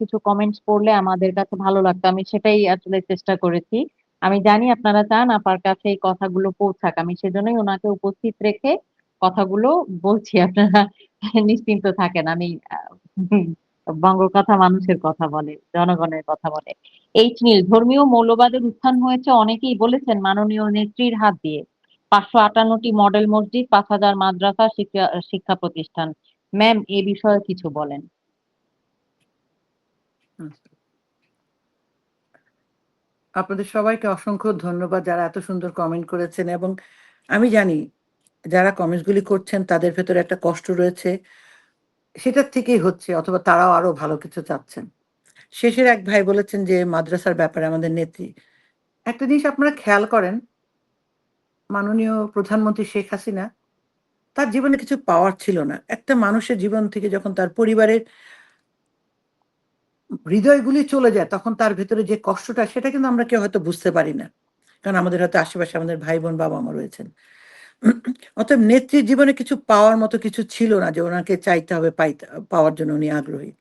কিছু কমেন্টস পড়লে আমাদের কাছে ভালো লাগতো। আমি সেটাই আসলে চেষ্টা করেছি। আমি জানি আপনারা চান আপার কাছে এই কথাগুলো পৌঁছাক। আমি সেজন্যই ওনাকে উপস্থিত রেখে কথাগুলো বলছি। আপনারা নিশ্চিন্ত থাকেন। আমি বঙ্গ কথা মানুষের কথা বলে, জনগণের কথা বলে। এইচ নীল ধর্মীয় মৌলবাদের উত্থান হয়েছে অনেকেই বলেছেন মাননীয় নেত্রীর হাত দিয়ে। পাঁচশো আটান্নটি মডেল মসজিদ, ৫০০০ মাদ্রাসা শিক্ষা শিক্ষা প্রতিষ্ঠান। ম্যাম এ বিষয়ে কিছু বলেন। আপনাদের সবাইকে অসংখ্য ধন্যবাদ যারা এত সুন্দর কমেন্ট করেছেন এবং আমি জানি যারা কমেন্টস গুলি করছেন তাদের ভেতরে একটা কষ্ট রয়েছে। সেটার থেকেই হচ্ছে অথবা তারাও আরও ভালো কিছু চাচ্ছেন। শেষের এক ভাই বলেছেন যে মাদ্রাসার ব্যাপারে আমাদের নেত্রী। একটা জিনিস আপনারা খেয়াল করেন, মাননীয় প্রধানমন্ত্রী শেখ হাসিনা, তার জীবনে কিছু পাওয়ার ছিল না। একটা মানুষের জীবন থেকে যখন তার পরিবারের হৃদয়গুলি চলে যায় তখন তার ভেতরে যে কষ্টটা সেটা কিন্তু আমরা কেউ হয়তো বুঝতে পারি না। কারণ আমাদের হয়তো আশেপাশে আমাদের ভাই-বোন, বাবা-মা রয়েছেন। অতএব নেত্রীর জীবনে কিছু পাওয়ার মতো কিছু ছিল না যে ওনাকে চাইতে হবে পাইতে পাওয়ার জন্য উনি আগ্রহী।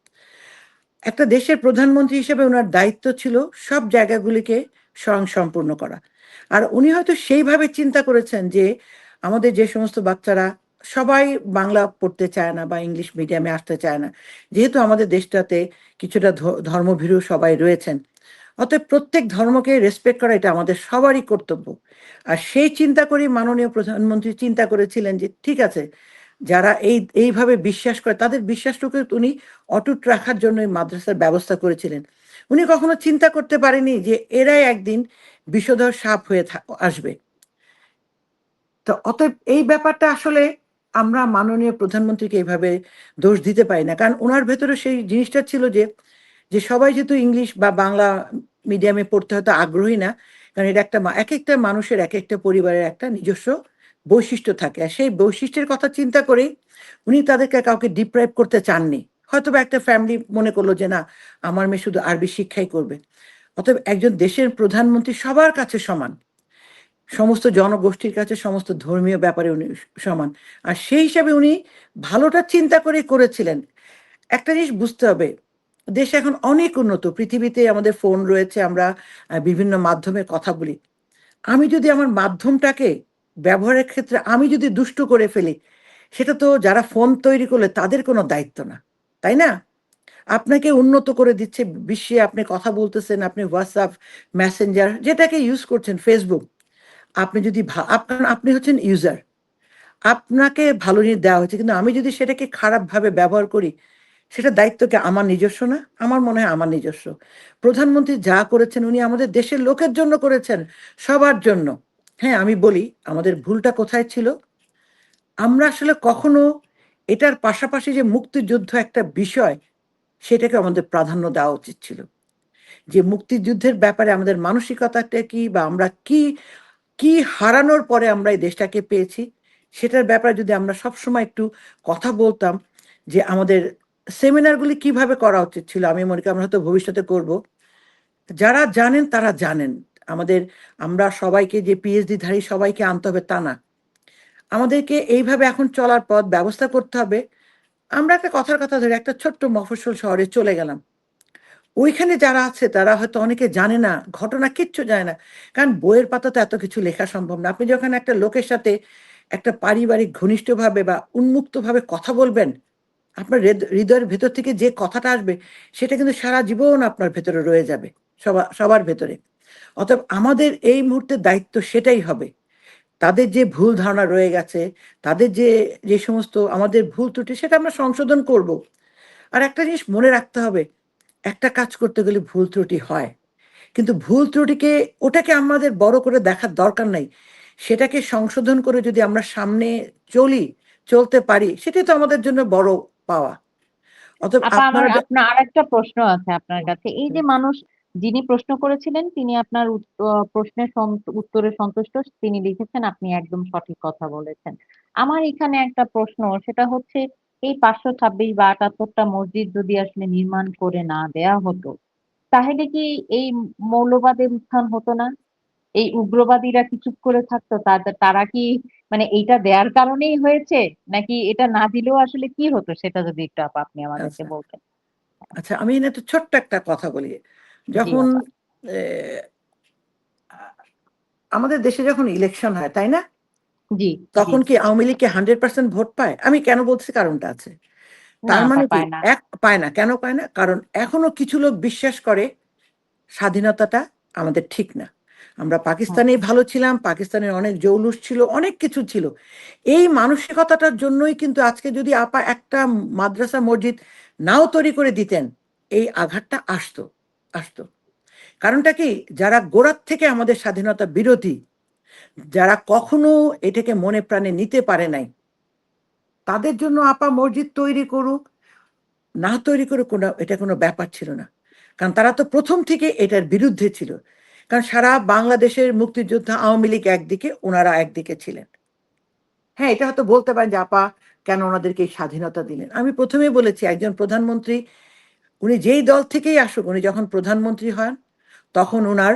একটা দেশের প্রধানমন্ত্রী হিসেবে ওনার দায়িত্ব ছিল সব জায়গাগুলিকে স্বয়ংসম্পূর্ণ করা। আর উনি হয়তো সেইভাবে চিন্তা করেছেন যে আমাদের যে সমস্ত বাচ্চারা সবাই বাংলা পড়তে চায় না বা ইংলিশ মিডিয়ামে আসতে চায় না। যেহেতু আমাদের দেশটাতে কিছুটা ধর্মভীরু সবাই রয়েছেন। অতএব প্রত্যেক ধর্মকে রেসপেক্ট করা এটা আমাদের সবারই কর্তব্য। আর সেই চিন্তা করেই মাননীয় প্রধানমন্ত্রী চিন্তা করেছিলেন যে ঠিক আছে, যারা এই এইভাবে বিশ্বাস করে তাদের বিশ্বাসটুকু উনি অটুট রাখার জন্য মাদ্রাসার ব্যবস্থা করেছিলেন। উনি কখনো চিন্তা করতে পারেনি যে এরাই একদিন বিষধর সাপ হয়ে আসবে। তো অতএব এই ব্যাপারটা আসলে আমরা মাননীয় প্রধানমন্ত্রীকে এভাবে দোষ দিতে পারি না। কারণ ওনার ভেতরে সেই জিনিসটা ছিল যে, যে সবাই যেহেতু ইংলিশ বা বাংলা মিডিয়ামে পড়তে হয়তো আগ্রহী না। কারণ এটা একটা মা একেকটা মানুষের এক একটা পরিবারের একটা নিজস্ব বৈশিষ্ট্য থাকে। আর সেই বৈশিষ্ট্যের কথা চিন্তা করেই উনি তাদেরকে কাউকে ডিপ্রাইভ করতে চাননি। হয়তোবা একটা ফ্যামিলি মনে করল যে না আমার মেয়ে শুধু আরবি শিক্ষাই করবে। অতএব একজন দেশের প্রধানমন্ত্রী সবার কাছে সমান। সমস্ত জনগোষ্ঠীর কাছে সমস্ত ধর্মীয় ব্যাপারে উনি সমান। আর সেই হিসাবে উনি ভালোটা চিন্তা করেই করেছিলেন। একটা জিনিস বুঝতে হবে, দেশ এখন অনেক উন্নত। পৃথিবীতে আমাদের ফোন রয়েছে, আমরা বিভিন্ন মাধ্যমে কথা বলি। আমি যদি আমার মাধ্যমটাকে ব্যবহারের ক্ষেত্রে আমি যদি দুষ্ট করে ফেলি, সেটা তো যারা ফোন তৈরি করলে তাদের কোনো দায়িত্ব না। তাই না? আপনাকে উন্নত করে দিচ্ছে বিশ্বে আপনি কথা বলতেছেন, আপনি হোয়াটসঅ্যাপ Messenger যেটাকে ইউজ করছেন Facebook। আপনি যদি আপনার আপনি হচ্ছেন ইউজার। আপনাকে ভালো জিনিস দেওয়া হয়েছে। কিন্তু আমি যদি সেটাকে খারাপভাবে ব্যবহার করি, সেটা দায়িত্বকে আমার নিজস্ব না? আমার মনে হয় আমার নিজস্ব। প্রধানমন্ত্রী যা করেছেন উনি আমাদের দেশের লোকের জন্য করেছেন, সবার জন্য। হ্যাঁ, আমি বলি আমাদের ভুলটা কোথায় ছিল? আমরা আসলে কখনো এটার পাশাপাশি যে মুক্তিযুদ্ধ একটা বিষয়, সেটাকে আমাদের প্রাধান্য দেওয়া উচিত ছিল। যে মুক্তিযুদ্ধের ব্যাপারে আমাদের মানসিকতাটা কি বা আমরা কি, কি হারানোর পরে আমরা এই দেশটাকে পেয়েছি, সেটার ব্যাপারে যদি আমরা সবসময় একটু কথা বলতাম যে আমাদের সেমিনারগুলি কীভাবে করা উচিত ছিল। আমি মনে করি আমরা হয়তো ভবিষ্যতে করব। যারা জানেন তারা জানেন। আমাদের আমরা সবাইকে যে পিএইচডি ধারী সবাইকে আনতে হবে তা না। আমাদেরকে এইভাবে এখন চলার পথ ব্যবস্থা করতে হবে। আমরা একটা কথার কথা ধরি একটা ছোট্ট মফস্বল শহরে চলে গেলাম। ওইখানে যারা আছে তারা হয়তো অনেকে জানে না, ঘটনা কিচ্ছু জানে না। কারণ বইয়ের পাতা তো এত কিছু লেখা সম্ভব না। আপনি যখন একটা লোকের সাথে একটা পারিবারিক ঘনিষ্ঠভাবে বা উন্মুক্তভাবে কথা বলবেন, আপনার হৃদ হৃদয়ের ভেতর থেকে যে কথাটা আসবে সেটা কিন্তু সারা জীবন আপনার ভেতরে রয়ে যাবে। সবা সবার ভেতরে। অতএব আমাদের এই মুহূর্তে দায়িত্ব সেটাই হবে। তাদের যে ভুল ধারণা রয়ে গেছে, তাদের যে, যে সমস্ত আমাদের ভুল ত্রুটি সেটা আমরা সংশোধন করব। আর একটা জিনিস মনে রাখতে হবে, একটা কাজ করতে গেলে ভুল ত্রুটি হয়। কিন্তু ভুল ত্রুটিকে ওটাকে আমাদের বড় করে দেখার দরকার নাই। সেটাকে সংশোধন করে যদি আমরা সামনে চলি, চলতে পারি সেটাই তো আমাদের জন্য বড় পাওয়া। অতএব আপনারা আপনার আরেকটা প্রশ্ন আছে আপনার কাছে। এই যে মানুষ যিনি প্রশ্ন করেছিলেন তিনি আপনার প্রশ্নের উত্তরে সন্তুষ্ট। তিনি লিখেছেন আপনি একদম সঠিক কথা বলেছেন। আমার এখানে একটা প্রশ্ন সেটা হচ্ছে এই ৫২৬ বা আটাত্তরটা মসজিদ যদি আসলে নির্মাণ করে না দেয়া হতো, তাহলে কি এই মৌলবাদের উত্থান হতো না? এই উগ্রবাদীরা কি চুপ করে থাকতো? তারা কি মানে এইটা দেয়ার কারণেই হয়েছে? নাকি এটা না দিলেও আসলে কি হতো সেটা যদি একটু আপা আপনি আমাদেরকে আচ্ছা। বলতেন। আচ্ছা আমি এখানে তো ছোট্ট একটা কথা বলি যখন আমাদের দেশে যখন ইলেকশন হয় তাই না জি। তখন কি আওয়ামী লীগকে হান্ড্রেড পার্সেন্ট ভোট পায়? আমি কেন বলছি কারণটা আছে? তার মানে কি এক পায় না। কেন পায় না? কারণ এখনও কিছু লোক বিশ্বাস করে স্বাধীনতাটা আমাদের ঠিক না। আমরা হুম, পাকিস্তানেই ভালো ছিলাম পাকিস্তানের অনেক জৌলুস ছিল অনেক কিছু ছিল। এই মানসিকতাটার জন্যই কিন্তু আজকে যদি আপা একটা মাদ্রাসা মসজিদ নাও তৈরি করে দিতেন এই আঘাতটা আসতো আসতো। কারণটা কি? যারা গোড়ার থেকে আমাদের স্বাধীনতা বিরোধী যারা কখনো এটাকে মনে প্রাণে নিতে পারে নাই, তাদের জন্য আপা মসজিদ তৈরি করুক, না তৈরি করে কোনো, এটা কোনো ব্যাপার ছিল না। কারণ তারা তো প্রথম থেকে এটার বিরুদ্ধে ছিল। কারণ সারা বাংলাদেশের মুক্তিযোদ্ধা আওয়ামী লীগ একদিকে, ওনারা একদিকে ছিলেন। হ্যাঁ এটা হয়তো বলতে পারেন যে আপা কেন ওনাদেরকে এই স্বাধীনতা দিলেন। আমি প্রথমেই বলেছি, একজন প্রধানমন্ত্রী, উনি যেই দল থেকেই আসুক, উনি যখন প্রধানমন্ত্রী হন, তখন ওনার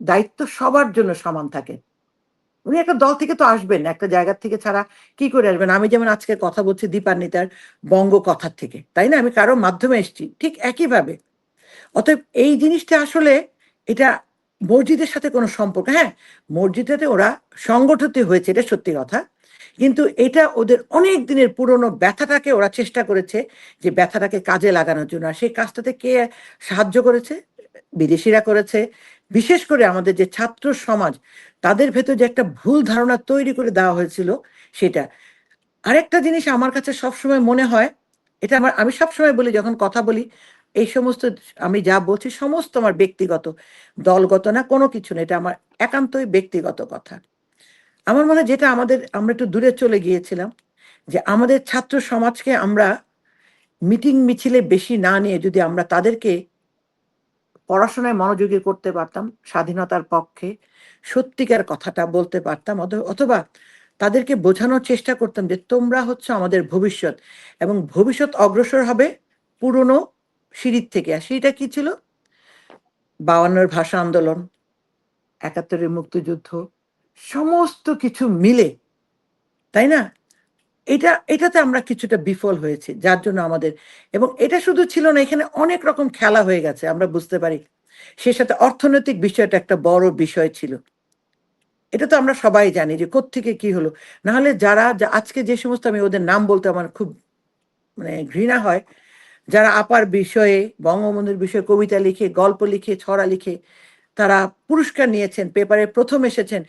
দায়িত্ব সবার জন্য সমান থাকে। উনি একটা দল থেকে তো আসবেন, একটা জায়গা থেকে ছাড়া কি করে আসবেন? আমি যেমন আজকে কথা বলছি দীপান্বিতার বঙ্গ কথার থেকে, তাই না? আমি কারও মাধ্যমে এসেছি, ঠিক একইভাবে। অতএব এই জিনিসটা আসলে এটা মসজিদের সাথে কোনো সম্পর্ক হ্যাঁ মসজিদেতে ওরা সংগঠিত হয়েছে, এটা সত্যি কথা। কিন্তু এটা ওদের অনেক দিনের পুরনো ব্যথাটাকে ওরা চেষ্টা করেছে যে ব্যথাটাকে কাজে লাগানোর জন্য। সেই কাজটাতে কে সাহায্য করেছে? বিদেশিরা করেছে বিশেষ করে আমাদের যে ছাত্র সমাজ, তাদের ভেতর যে একটা ভুল ধারণা তৈরি করে দেওয়া হয়েছিল সেটা। আরেকটা জিনিস আমার কাছে সবসময় মনে হয়, এটা আমার, আমি সবসময় বলি, যখন কথা বলি, এই সমস্ত, আমি যা বলছি সমস্ত আমার ব্যক্তিগত, দলগত না, কোনো কিছু না, এটা আমার একান্তই ব্যক্তিগত কথা। আমার মনে যেটা আমাদের, আমরা একটু দূরে চলে গিয়েছিলাম, যে আমাদের ছাত্র সমাজকে আমরা মিটিং মিছিলে বেশি না নিয়ে যদি আমরা তাদেরকে পড়াশোনায় মনোযোগী করতে পারতাম, স্বাধীনতার পক্ষে সত্যিকার কথাটা বলতে পারতাম, অথ- অথবা তাদেরকে বোঝানোর চেষ্টা করতাম যে তোমরা হচ্ছে আমাদের ভবিষ্যৎ এবং ভবিষ্যৎ অগ্রসর হবে পুরনো সিঁড়ির থেকে। আর সেইটা কি ছিল? বাউান্নর ভাষা আন্দোলন, একাত্তরের মুক্তিযুদ্ধ, সমস্ত কিছু মিলে, তাই না? এটা, এটাতে আমরা কিছুটা বিফল হয়েছি, যার জন্য আমাদের, এবং এটা শুধু ছিল না, এখানে অনেক রকম খেলা হয়ে গেছে, আমরা বুঝতে পারি। সে সাথে অর্থনৈতিক বিষয়টা একটা বড় বিষয় ছিল। এটা তো আমরা সবাই জানি যে কোত্থেকে কি হলো। নাহলে যারা আজকে যে সমস্ত আমি ওদের নাম বলতে আমার খুব মানে ঘৃণা হয়, যারা আপার বিষয়ে, বঙ্গবন্ধুর বিষয়ে কবিতা লিখে, গল্প লিখে, ছড়া লিখে, তারা পুরস্কার নিয়েছেন, পেপারে প্রথম এসেছেন।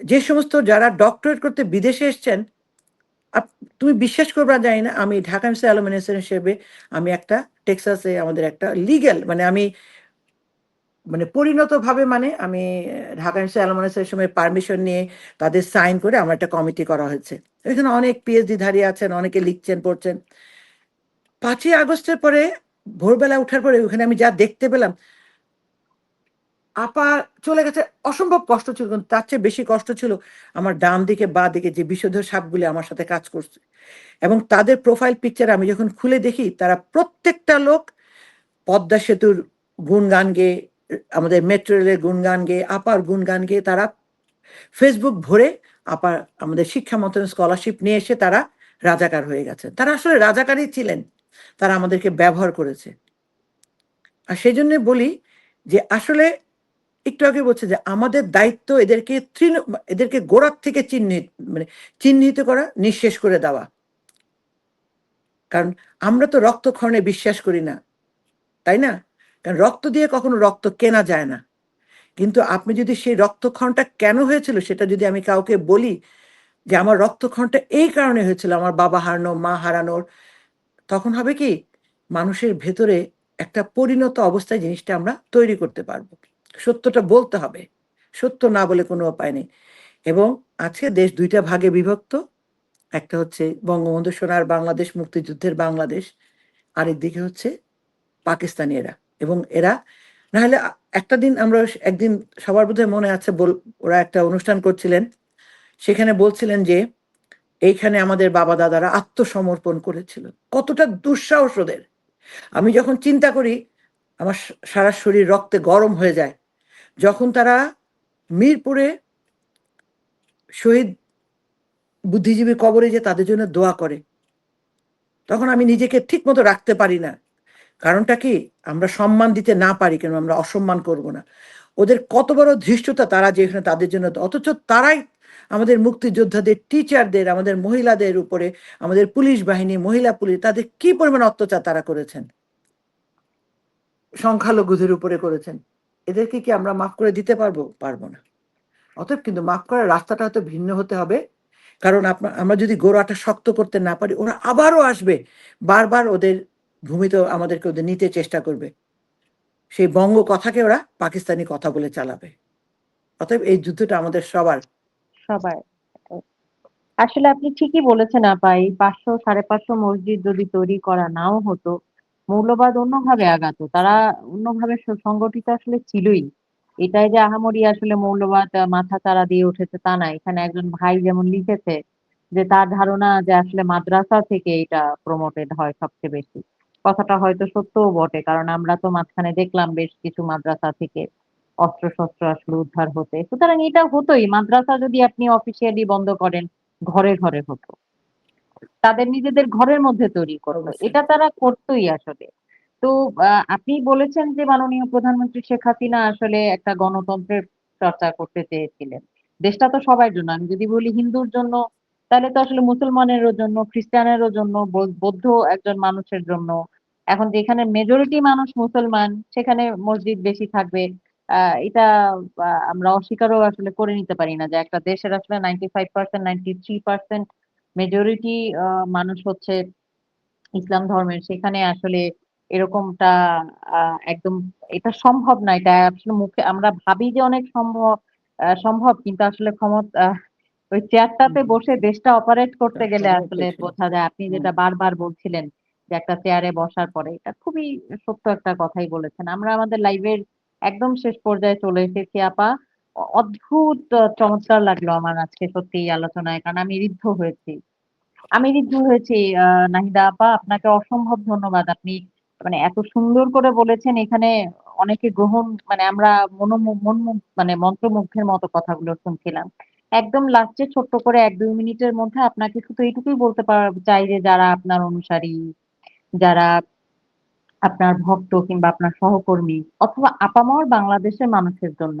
যে সমস্ত যারা ডক্টরেট করতে বিদেশে এসেছেন তুমি বিশ্বাস করবা জানি না, আমি ঢাকা অ্যালুমিনেশন হিসেবে আমি একটা টেক্সাসে আমাদের একটা লিগ্যাল মানে আমি মানে পরিণত ভাবে মানে আমি ঢাকা মিসে অ্যালুমিনেশনের সময় পারমিশন নিয়ে তাদের সাইন করে আমার একটা কমিটি করা হয়েছে। এখানে অনেক পিএইচডি ধারী আছেন, অনেকে লিখছেন, পড়ছেন। পাঁচই আগস্টের পরে ভোরবেলা উঠার পরে ওখানে আমি যা দেখতে পেলাম আপা চলে গেছে, অসম্ভব কষ্ট ছিল, কিন্তু তার চেয়ে বেশি কষ্ট ছিল আমার ডান দিকে, বা দিকে যে বিশুদ্ধ সাপগুলি আমার সাথে কাজ করছে। এবং তাদের প্রোফাইল পিকচার আমি যখন খুলে দেখি, তারা প্রত্যেকটা লোক পদ্মা সেতুর গুণগান গেয়ে আমাদের মেট্রো রেলের গুণগান গেয়ে আপার গুণগান গেয়ে তারা ফেসবুক ভরে আপার, আমাদের শিক্ষা মন্ত্রণালয় স্কলারশিপ নিয়ে এসে তারা রাজাকার হয়ে গেছে। তারা আসলে রাজাকারই ছিলেন, তারা আমাদেরকে ব্যবহার করেছে। আর সেই জন্য বলি যে আসলে একটু আগে বলছে যে আমাদের দায়িত্ব এদেরকে তৃণ, এদেরকে গোড়ার থেকে চিহ্নিত মানে চিহ্নিত করা, নিঃশেষ করে দেওয়া। কারণ আমরা তো রক্তক্ষরণে বিশ্বাস করি না, তাই না? কারণ রক্ত দিয়ে কখনো রক্ত কেনা যায় না। কিন্তু আপনি যদি সেই রক্তক্ষরণটা কেন হয়েছিল, সেটা যদি আমি কাউকে বলি যে আমার রক্তক্ষরণটা এই কারণে হয়েছিল, আমার বাবা হারানো, মা হারানোর, তখন হবে কি? মানুষের ভেতরে একটা পরিণত অবস্থায় জিনিসটা আমরা তৈরি করতে পারব। সত্যটা বলতে হবে। সত্য না বলে কোনো উপায় নেই। এবং আজকে দেশ দুইটা ভাগে বিভক্ত। একটা হচ্ছে বঙ্গবন্ধু সোনার বাংলাদেশ, মুক্তিযুদ্ধের বাংলাদেশ। আরেক দিকে হচ্ছে পাকিস্তানি এরা এবং এরা, নাহলে আ- একটা দিন আমরা একদিন সবার বোধহয় মনে আছে বল, ওরা একটা অনুষ্ঠান করছিলেন। সেখানে বলছিলেন যে, এইখানে আমাদের বাবা দাদারা আত্মসমর্পণ করেছিল। কতটা দুঃসাহস ওদের। আমি যখন চিন্তা করি, আমার সারা শরীর রক্তে গরম হয়ে যায়। যখন তারা মিরপুরে শহীদ বুদ্ধিজীবী কবরে যে তাদের জন্য দোয়া করে, তখন আমি নিজেকে ঠিক মতো রাখতে পারি না। কারণটা কি? আমরা সম্মান দিতে না পারি কেন? আমরা অসম্মান করব না। ওদের কত বড় ধৃষ্টতা তারা যেখানে তাদের জন্য অথচ তারাই আমাদের মুক্তিযোদ্ধাদের টিচারদের আমাদের মহিলাদের উপরে, আমাদের পুলিশ বাহিনী, মহিলা পুলিশ, তাদের কি পরিমাণ অত্যাচার তারা করেছেন? সংখ্যালঘুদের উপরে করেছেন। এদেরকে কি আমরা মাফ করে দিতে পারব? পারব না। অতএব কিন্তু মাফ করার রাস্তাটা হয়তো ভিন্ন হতে হবে। কারণ আপনার আমরা যদি গোড়াটা শক্ত করতে না পারি, ওরা আবারও আসবে। বারবার ওদের ভূমিতে আমাদেরকে ওদের নিতে চেষ্টা করবে। সেই বঙ্গ কথাকে ওরা পাকিস্তানি কথা বলে চালাবে। অতএব এই যুদ্ধটা আমাদের সবার। সবাই আসলে আপনি ঠিকই বলেছেন আপা এই পাঁচশো, সাড়ে পাঁচশো মসজিদ যদি তৈরি করা নাও হতো মৌলবাদ অন্যভাবে আগাতো তারা অন্যভাবে সংগঠিত আসলে ছিলই। এটাই যে আহামরি আসলে মৌলবাদ মাথা চারা দিয়ে উঠেছে তা না। এখানে একজন ভাই যেমন লিখেছে যে তার ধারণা যে আসলে মাদ্রাসা থেকে এটা প্রমোটেড হয় সবচেয়ে বেশি। কথাটা হয়তো সত্যও বটে, কারণ আমরা তো মাঝখানে দেখলাম বেশ কিছু মাদ্রাসা থেকে অস্ত্র শস্ত্র আসলে উদ্ধার হতে। সুতরাং এটা হতোই। মাদ্রাসা যদি আপনি অফিসিয়ালি বন্ধ করেন, ঘরে ঘরে হতো। তাদের নিজেদের ঘরের মধ্যে তৈরি করতো। এটা তারা করতোই আসলে। তো আপনি বলেছেন যে মাননীয় প্রধানমন্ত্রী শেখ হাসিনা আসলে একটা গণতন্ত্রের চর্চা করতে চেয়েছিলেন। দেশটা তো সবার জন্য। আমি যদি বলি হিন্দুর জন্য তাহলে তো আসলে মুসলমানেরও জন্য খ্রিস্টানেরও জন্য বৌদ্ধ একজন মানুষের জন্য। এখন যেখানে মেজরিটি মানুষ মুসলমান সেখানে মসজিদ বেশি থাকবে। আহ এটা আমরা অস্বীকারও আসলে করে নিতে পারি না যে একটা দেশের আসলে ninety five percent ninety three percent majority মানুষ হচ্ছে ইসলাম ধর্মের। সেখানে আসলে এরকমটা একদম এটা সম্ভব না এটা আসলে মুখে আমরা ভাবি যে অনেক সম্ভব সম্ভব কিন্তু আসলে ক্ষমতা ওই চেয়ারটাতে বসে দেশটা অপারেট করতে গেলে আসলে বোঝা যায়। আপনি যেটা বারবার বলছিলেন যে একটা চেয়ারে বসার পরে এটা খুবই সত্য একটা কথাই বলেছেন। আমরা আমাদের লাইভের একদম শেষ পর্যায়ে চলে এসেছি আপা। অদ্ভুত চমৎকার লাগল আমার আজকে সত্যি এই আলোচনায়, কারণ আমি ঋদ্ধ হয়েছি। আমি ঋদ্ধ হয়েছি নাহিদা আপা, আপনাকে অসম্ভব ধন্যবাদ। আপনি মানে এত সুন্দর করে বলেছেন, এখানে অনেকে গ্রহণ মানে আমরা মন মানে মন্ত্রমুগ্ধের মতো কথাগুলো শুনছিলাম। একদম লাস্টে ছোট্ট করে এক দুই মিনিটের মধ্যে আপনাকে শুধু এইটুকুই বলতে চাই যে যারা আপনার অনুসারী, যারা আপনার ভক্ত কিংবা আপনার সহকর্মী, অথবা আপামর বাংলাদেশের মানুষের জন্য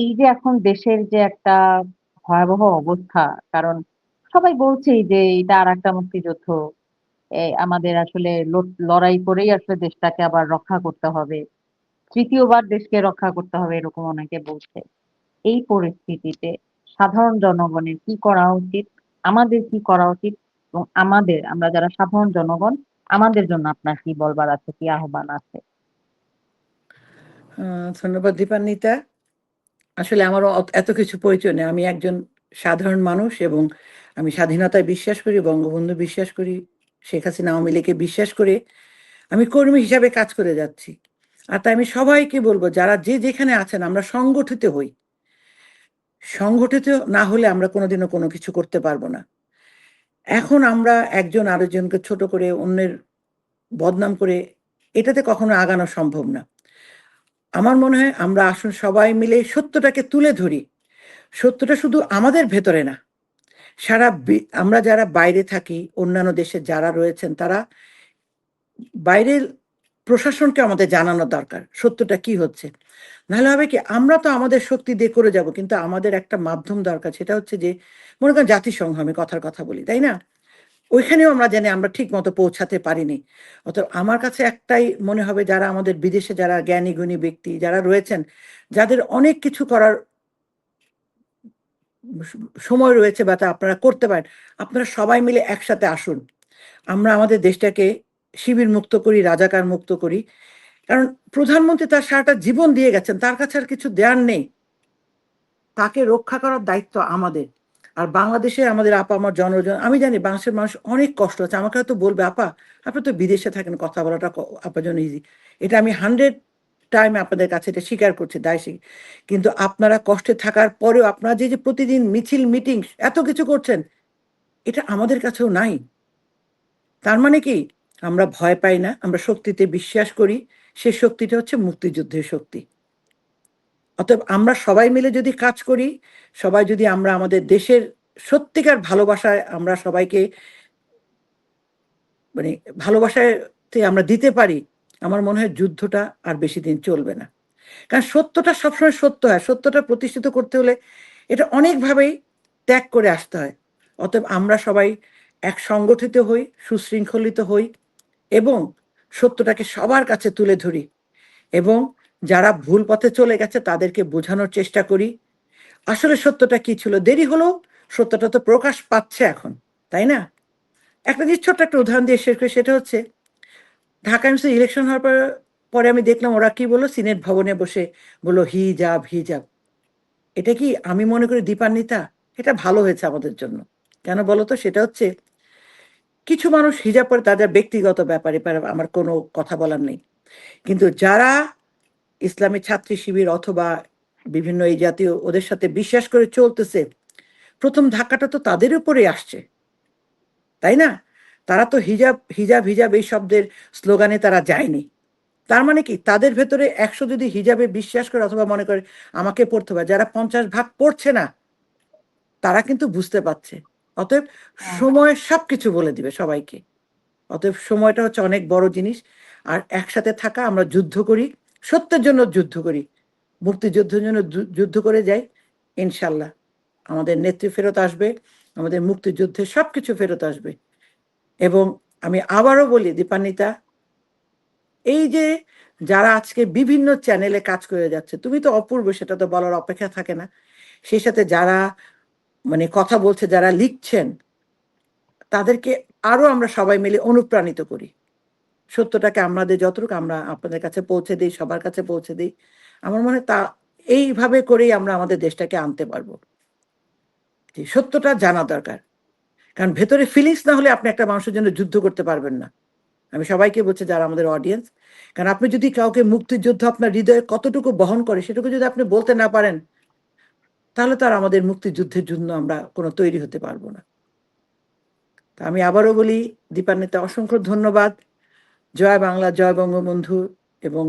এই যে এখন দেশের যে একটা ভয়াবহ অবস্থা, কারণ সবাই বলছেই যে এটা আর একটা মুক্তিযুদ্ধ আমাদের আসলে লড়াই করেই আসলে দেশটাকে আবার রক্ষা করতে হবে। তৃতীয়বার দেশকে রক্ষা করতে হবে এরকম অনেকে বলছে। এই পরিস্থিতিতে সাধারণ জনগণের কি করা উচিত? আমাদের কি করা উচিত? এবং আমাদের, আমরা যারা সাধারণ জনগণ, আমাদের জন্য আপনার কি বলবার আছে, কি আহ্বান আছে? ধন্যবাদ দীপান্বিতা। আসলে আমারও অত- এত কিছু পরিচয় নেই। আমি একজন সাধারণ মানুষ এবং আমি স্বাধীনতায় বিশ্বাস করি, বঙ্গবন্ধু বিশ্বাস করি, শেখ হাসিনা আওয়ামী লীগকে বিশ্বাস করে আমি কর্মী হিসাবে কাজ করে যাচ্ছি। আর তাই আমি সবাইকে বলব, যারা যে যেখানে আছেন, আমরা সংগঠিত হই। সংগঠিত না হলে আমরা কোনোদিনও কোনো কিছু করতে পারব না। এখন আমরা একজন আরেকজনকে ছোট করে অন্যের বদনাম করে এটাতে কখনো আগানো সম্ভব না। আমার মনে হয় আমরা আসুন সবাই মিলে সত্যটাকে তুলে ধরি। সত্যটা শুধু আমাদের ভেতরে না। সারা আমরা যারা বাইরে থাকি, অন্যান্য দেশে যারা রয়েছেন, তারা বাইরের প্রশাসনকে আমাদের জানানো দরকার, সত্যটা কি হচ্ছে। নাহলে হবে কি, আমরা তো আমাদের শক্তি দিয়ে করে যাব, কিন্তু আমাদের একটা মাধ্যম দরকার, সেটা হচ্ছে যে, মনে করেন জাতিসংঘ, আমি কথার কথা বলি, তাই না? ওইখানেও আমরা জানি আমরা ঠিক মতো পৌঁছাতে পারিনি। অতএব আমার কাছে একটাই মনে হবে, যারা আমাদের বিদেশে যারা জ্ঞানী গুণী ব্যক্তি যারা রয়েছেন, যাদের অনেক কিছু করার সময় রয়েছে বা তা আপনারা করতে পারেন, আপনারা সবাই মিলে একসাথে আসুন। আমরা আমাদের দেশটাকে শিবির মুক্ত করি, রাজাকার মুক্ত করি। কারণ প্রধানমন্ত্রী তার সারাটা জীবন দিয়ে গেছেন, তার কাছে আর কিছু দেওয়ার নেই। তাকে রক্ষা করার দায়িত্ব আমাদের। আর বাংলাদেশে আমাদের আপা আমার জনজন আমি জানি বাংলাদেশের মানুষ অনেক কষ্ট আছে। আমাকে হয়তো বলবে, আপা, আপনি তো বিদেশে থাকেন, কথা বলাটা আপনার জন্য ইজি এটা আমি হান্ড্রেড টাইম আপনাদের কাছে এটা স্বীকার করছি দায় কিন্তু আপনারা কষ্টে থাকার পরেও আপনারা যে যে প্রতিদিন মিছিল মিটিং এত কিছু করছেন, এটা আমাদের কাছেও নাই। তার মানে কি? আমরা ভয় পাই না, আমরা শক্তিতে বিশ্বাস করি, সে শক্তিটা হচ্ছে মুক্তিযুদ্ধের শক্তি। অতএব আমরা সবাই মিলে যদি কাজ করি, সবাই যদি আমরা আমাদের দেশের সত্যিকার ভালোবাসায় আমরা সবাইকে মানে ভালোবাসাতে আমরা দিতে পারি, আমার মনে হয় যুদ্ধটা আর বেশি দিন চলবে না। কারণ সত্যটা সবসময় সত্য হয়, সত্যটা প্রতিষ্ঠিত করতে হলে এটা অনেকভাবেই ত্যাগ করে আসতে হয়। অতএব আমরা সবাই এক সংগঠিত হই, সুশৃঙ্খলিত হই এবং সত্যটাকে সবার কাছে তুলে ধরি এবং যারা ভুল পথে চলে গেছে তাদেরকে বোঝানোর চেষ্টা করি। আসলে সত্যটা কি ছিল? দেরি হলেও সত্যটা তো প্রকাশ পাচ্ছে এখন, তাই না? একটা জিনিস ছোট্ট একটা উদাহরণ দিয়ে শেষ করি, সেটা হচ্ছে, ঢাকা এমসি ইলেকশন হওয়ার পর, পরে আমি দেখলাম ওরা কি বলল? সিনেট ভবনে বসে বলল হিজাব হিজাব এটা কি আমি মনে করি দীপান্বিতা? এটা ভালো হয়েছে আমাদের জন্য। কেন বলো তো? সেটা হচ্ছে, কিছু মানুষ হিজাব পরে তাদের ব্যক্তিগত ব্যাপারে আমার কোনো কথা বলার নেই। কিন্তু যারা ইসলামী ছাত্রী শিবির অথবা বিভিন্ন এই জাতীয় ওদের সাথে বিশ্বাস করে চলতেছে প্রথম ধাক্কাটা তো তাদের উপরে আসছে। তাই না? তারা তো হিজাব হিজাব হিজাব এই শব্দের স্লোগানে তারা যায়নি। তার মানে কি? তাদের ভেতরে একশো যদি হিজাবে বিশ্বাস করে অথবা মনে করে আমাকে পড়তে হবে যারা পঞ্চাশ ভাগ পড়ছে না তারা কিন্তু বুঝতে পারছে। অতএব হ্যাঁ। সময় সবকিছু বলে দিবে সবাইকে। অতএব সময়টা হচ্ছে অনেক বড় জিনিস। আর একসাথে থাকা আমরা যুদ্ধ করি সত্যের জন্য যুদ্ধ করি। মুক্তিযুদ্ধের জন্য যুদ্ধ করে যাই, ইনশাল্লাহ। আমাদের নেত্রী ফেরত আসবে, আমাদের মুক্তিযুদ্ধে সবকিছু ফেরত আসবে। এবং আমি আবারও বলি, দীপান্বিতা, এই যে যারা আজকে বিভিন্ন চ্যানেলে কাজ করে যাচ্ছে, তুমি তো অপূর্ব, সেটা তো বলার অপেক্ষা থাকে না। সেই সাথে যারা মানে কথা বলছে, যারা লিখছেন, তাদেরকে আরও আমরা সবাই মিলে অনুপ্রাণিত করি। সত্যটাকে আমাদের যতটুকু আমরা আপনাদের কাছে পৌঁছে দিই, সবার কাছে পৌঁছে দিই, আমার মনে তা, এইভাবে করেই আমরা আমাদের দেশটাকে আনতে পারব। যে সত্যটা জানা দরকার। কারণ ভেতরে ফিলিংস না হলে আপনি একটা মানুষের জন্য যুদ্ধ করতে পারবেন না। আমি সবাইকে বলছি যারা আমাদের অডিয়েন্স কারণ আপনি যদি কাউকে মুক্তিযুদ্ধ আপনার হৃদয়ে কতটুকু বহন করে সেটুকু যদি আপনি বলতে না পারেন, তাহলে তো আর আমাদের মুক্তিযুদ্ধের জন্য আমরা কোনো তৈরি হতে পারব না। তা আমি আবারও বলি, দীপান্বিতা, অসংখ্য ধন্যবাদ। জয় বাংলা, জয় বঙ্গবন্ধু এবং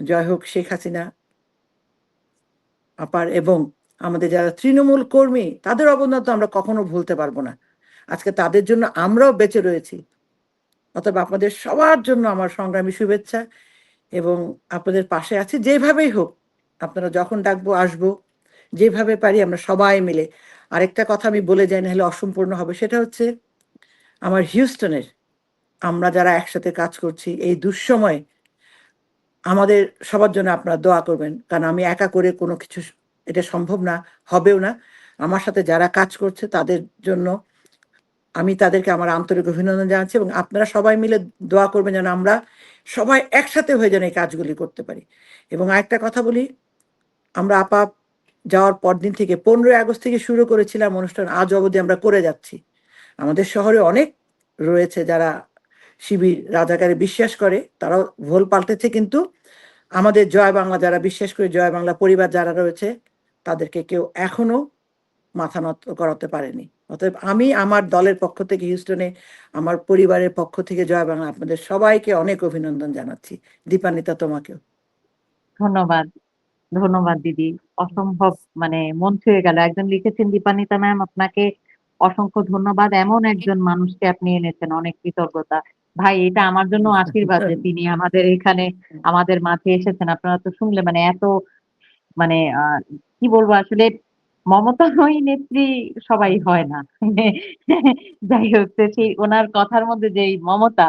জয় হোক শেখ হাসিনা আপার এবং আমাদের যারা তৃণমূল কর্মী, তাদের অবদান তো আমরা কখনো ভুলতে পারব না। আজকে তাদের জন্য আমরাও বেঁচে রয়েছি। অতএব আপনাদের সবার জন্য আমার সংগ্রামী শুভেচ্ছা এবং আপনাদের পাশে আছি যেভাবেই হোক, আপনারা যখন ডাকবো, আসব, যেভাবে পারি আমরা সবাই মিলে। আরেকটা কথা আমি বলে যাই না হলে অসম্পূর্ণ হবে, সেটা হচ্ছে আমার হিউস্টনের আমরা যারা একসাথে কাজ করছি, এই দুঃসময়ে আমাদের সবার জন্য আপনারা দোয়া করবেন। কারণ আমি একা করে কোনো কিছু এটা সম্ভব না, হবেও না। আমার সাথে যারা কাজ করছে, তাদের জন্য আমি তাদেরকে আমার আন্তরিক অভিনন্দন জানাচ্ছি এবং আপনারা সবাই মিলে দোয়া করবেন যেন আমরা সবাই একসাথে হয়ে যেন এই কাজগুলি করতে পারি। এবং আরেকটা কথা বলি, আমরা আপা যাওয়ার পরদিন থেকে পনেরোই আগস্ট থেকে শুরু করেছিলাম অনুষ্ঠান, আজ অবধি আমরা করে যাচ্ছি। আমাদের শহরে অনেক রয়েছে যারা শিবির রাজাকারে বিশ্বাস করে, তারাও ভোল পাল্টেছে কিন্তু। আমাদের জয় বাংলা যারা বিশ্বাস করে, জয় বাংলা পরিবার যারা রয়েছে, তাদেরকে কেউ এখনও মাথা নত করাতে পারেনি। অতএব আমি আমার দলের পক্ষ থেকে, হিউস্টনে আমার পরিবারের পক্ষ থেকে জয় বাংলা আপনাদের সবাইকে অনেক অভিনন্দন জানাচ্ছি। দীপান্বিতা, তোমাকেও। ধন্যবাদ। ধন্যবাদ, দিদি। অসম্ভব মানে মন ছুঁয়ে গেল। একজন লিখেছেন, দীপান্বিতা ম্যাম, আপনাকে অসংখ্য ধন্যবাদ। এমন একজন মানুষকে আপনি এনেছেন, অনেক কৃতজ্ঞতা। ভাই, এটা আমার জন্য আশীর্বাদ যে তিনি আমাদের এখানে আমাদের মাঝে এসেছেন। আপনারা তো শুনলে মানে এত মানে কি বলব আসলে মমতাময়ী নেত্রী সবাই হয় না। যাই তো সেই ওনার কথার মধ্যে যেই মমতা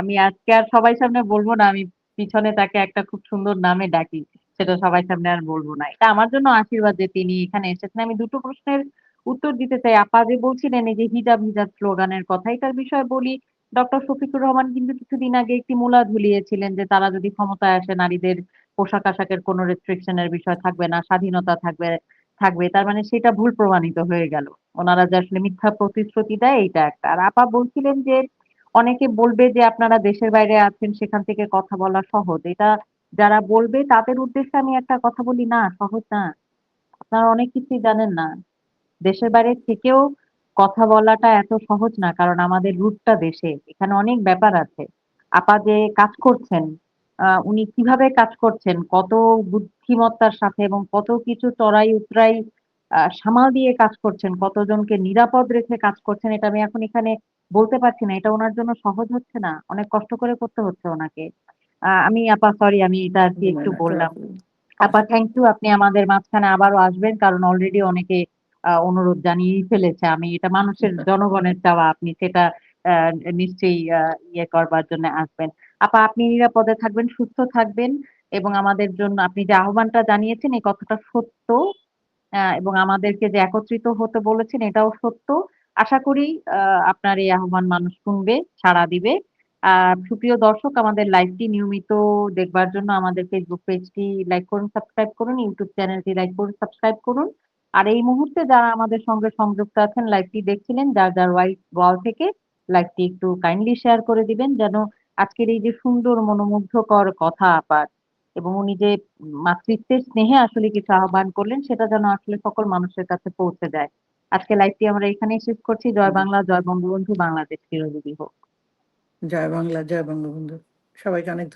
আমি আজকে আর সবাই সামনে বলব না, আমি পিছনে তাকে একটা খুব সুন্দর নামে ডাকি, সেটা সবাই সামনে আর বলব না। এটা আমার জন্য আশীর্বাদ যে তিনি এখানে এসেছেন। আমি দুটো প্রশ্নের উত্তর দিতে চাই। আপা যে বলছিলেন এই যে হিজাব হিজাব স্লোগানের কথা, এটার বিষয়ে বলি। ডক্টর শফিকুর রহমান কিন্তু কিছুদিন আগে একটি মূলা ঝুলিয়েছিলেন যে তারা যদি ক্ষমতায় আসে, নারীদের পোশাক আশাকের কোনো রেস্ট্রিকশনের বিষয় থাকবে না, স্বাধীনতা থাকবে থাকবে। তার মানে সেটা ভুল প্রমাণিত হয়ে গেল। ওনারা যে আসলে মিথ্যা প্রতিশ্রুতি দেয় এটা একটা। আর আপা বলছিলেন যে অনেকে বলবে যে আপনারা দেশের বাইরে আছেন, সেখান থেকে কথা বলা সহজ। এটা যারা বলবে, তাদের উদ্দেশ্যে আমি একটা কথা বলি, না, সহজ না। আপনারা অনেক কিছুই জানেন না। দেশের বাইরে থেকেও কথা বলাটা এত সহজ না কারণ আমাদের রুটটা দেশে এখানে অনেক ব্যাপার আছে আপা যে কাজ করছেন উনি কীভাবে কাজ করছেন কত বুদ্ধিমত্তার সাথে এবং কত কিছু চড়াই উতরাই সামাল দিয়ে কাজ করছেন কতজনকে নিরাপদ রেখে কাজ করছেন এটা আমি এখন এখানে বলতে পারছি না। এটা ওনার জন্য সহজ হচ্ছে না। অনেক কষ্ট করে করতে হচ্ছে ওনাকে আমি আপা সরি আমি এটা আরকি না, একটু বললাম। আপা থ্যাংক ইউ আপনি আমাদের মাঝখানে আবারও আসবেন। কারণ অলরেডি অনেকে অনুরোধ জানিয়েই ফেলেছে। আমি এটা মানুষের জনগণের চাওয়া আপনি সেটা নিশ্চয়ই ইয়ে করবার জন্য আসবেন। আপা আপনি নিরাপদে থাকবেন, সুস্থ থাকবেন এবং আমাদের জন্য আপনি যে আহ্বানটা জানিয়েছেন এই কথাটা সত্য। এবং আমাদেরকে যে একত্রিত হতে বলেছেন এটাও সত্য। আশা করি আপনার এই আহ্বান মানুষ শুনবে, সাড়া দিবে। সুপ্রিয় দর্শক আমাদের লাইভটি নিয়মিত দেখবার জন্য আমাদের ফেসবুক পেজটি লাইক করুন, সাবস্ক্রাইব করুন। ইউটিউব চ্যানেলটি লাইক করুন, সাবস্ক্রাইব করুন। আর এই মুহূর্তে যারা আমাদের সঙ্গে সংযুক্ত আছেন লাইভটি দেখছিলেন যার, যার হোয়াইট ওয়াল থেকে লাইভটি একটু কাইন্ডলি শেয়ার করে দিবেন যেন আজকের এই যে সুন্দর মনোমুগ্ধকর কথা আপার এবং উনি যে মাতৃত্বের স্নেহে আসলে কিছু আহ্বান করলেন সেটা যেন আসলে সকল মানুষের কাছে পৌঁছে যায়। আজকে লাইভটি আমরা এখানেই শেষ করছি। জয়। বাংলা, জয় বঙ্গবন্ধু, বাংলাদেশ চিরজীবী হোক। জয় বাংলা, জয় বঙ্গবন্ধু। সবাইকে অনেক